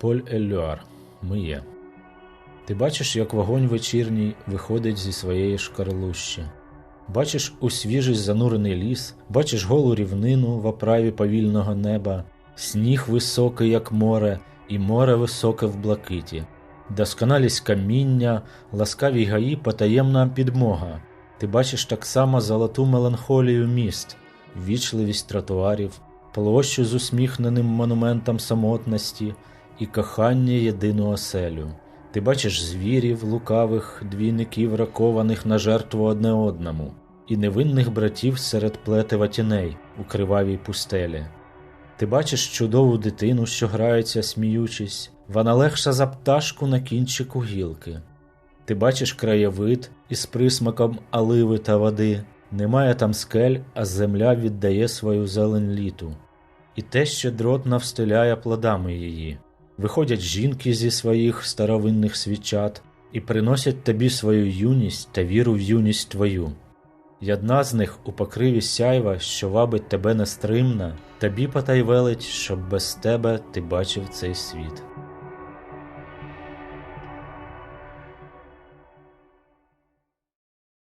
Поль Елюар. Ми є. Ти бачиш, як вогонь вечірній виходить зі своєї шкарлущі. Бачиш у свіжий занурений ліс, бачиш голу рівнину в оправі повільного неба, сніг високий, як море, і море високе в блакиті, досконалість каміння, ласкаві гаї, потаємна підмога. Ти бачиш так само золоту меланхолію міст, вічливість тротуарів, площу з усміхненим монументом самотності і кохання єдину оселю. Ти бачиш звірів, лукавих, двійників, ракованих на жертву одне одному, і невинних братів серед плетива тіней у кривавій пустелі. Ти бачиш чудову дитину, що грається, сміючись, вона легша за пташку на кінчику гілки. Ти бачиш краєвид із присмаком оливи та води. Немає там скель, а земля віддає свою зелень літу. І те ще дрот навстеляє плодами її. Виходять жінки зі своїх старовинних свічат і приносять тобі свою юність та віру в юність твою. І одна з них у покриві сяйва, що вабить тебе нестримна, тобі потай велить, щоб без тебе ти бачив цей світ.